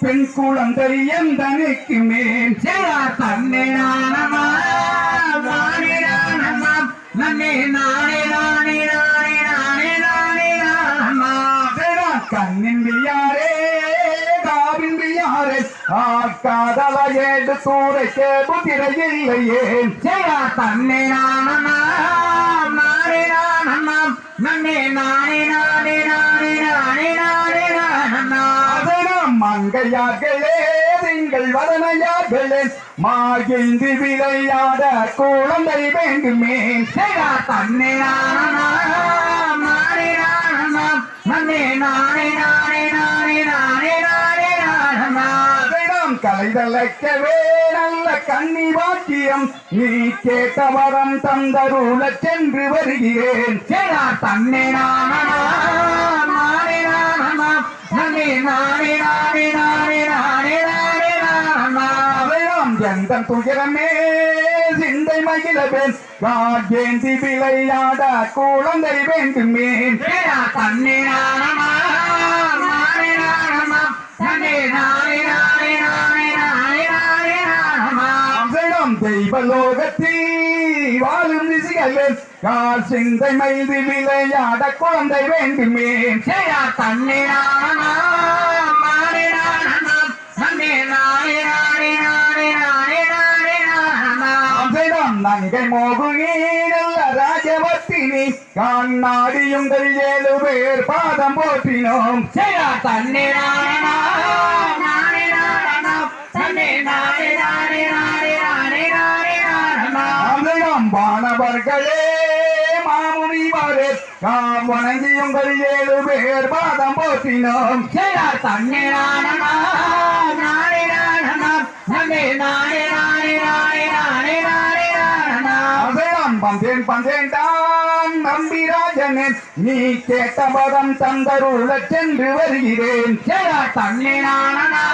பெண் குழந்தை எந்தனுக்கு மேல் தன்னை நானமா? நானே நானம்மா? நன்னே நானே நானே நானே நானே நானே நானம்மா? சேரா கண்ணின் வியாரே காவின் வியாரே. ஆக்காதல ஏடு இல்லையே. செய்யார் தன்னை நானம்மா? மங்கையார்களே திங்கள் வதனையார்களே. மாகிந்து விளையாட குழந்தை வேண்டுமே. செய்யார் தன்னை நானம்மா கலைதலைக்கவே நல்ல கண்ணி வாக்கியம். நீ கேட்ட வரம் தந்தருள சென்று வருகிறேன். செய்யார் தன்னை நானம்மா நன்னே துயரமே சிந்தை மகிழவேன் காகேந்தி விளையாட குழந்தை வேண்டுமே செய்யார் நானே நானே நானே நானே நானே நானே தெய்வலோகத்தில் வாழும் ரிசிகளே கால் சிந்தை மைது விளையாட குழந்தை வேண்டுமே செய்யார் நங்கை மோகுனி நல்ல ராஜவர்த்தினி கண்ணாடியுங்கள் ஏழு பேர் பாதம் போற்றினோம் தன்னை வானவர்களே மாமுனிவரே நாம் வணங்கியுங்கள் ஏழு பேர் பாதம் போற்றினோம் தன்னை நானே நானே நானே அவனம் பந்தேன் பந்தேன் தான் நம்பிராஜனே நீ கேட்ட பதம் தந்தருள சென்று வருகிறேன். செய்யார் தன்னை நானம்மா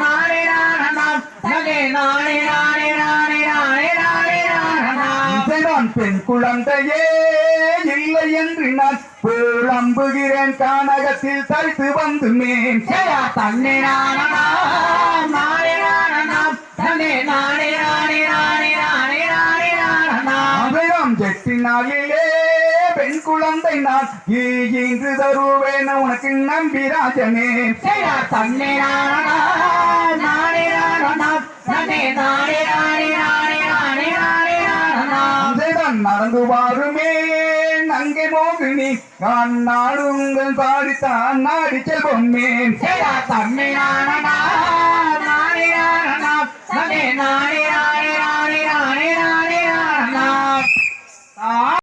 நானே நானம்மா நன்னே நானே நானே நானே நானே நானே நானம்மா பெண் குழந்தையே இல்லை என்று நான் புலம்புகிறேன் கானகத்தில் தரித்து வந்து மேன். தன்னை நானம்மா நானே நானே அவயம் எட்டு நாளிலே பெண் குழந்தை நான். இன்று தருவேன் உனக்கு நம்பிராஜனே. தன்னை நானே நானே நானே நடந்து வாருமே நங்கை மோகினி நான் நாடுங்கள் பாடித்தான் நாடி செல்வமே தன்னை நானே நானே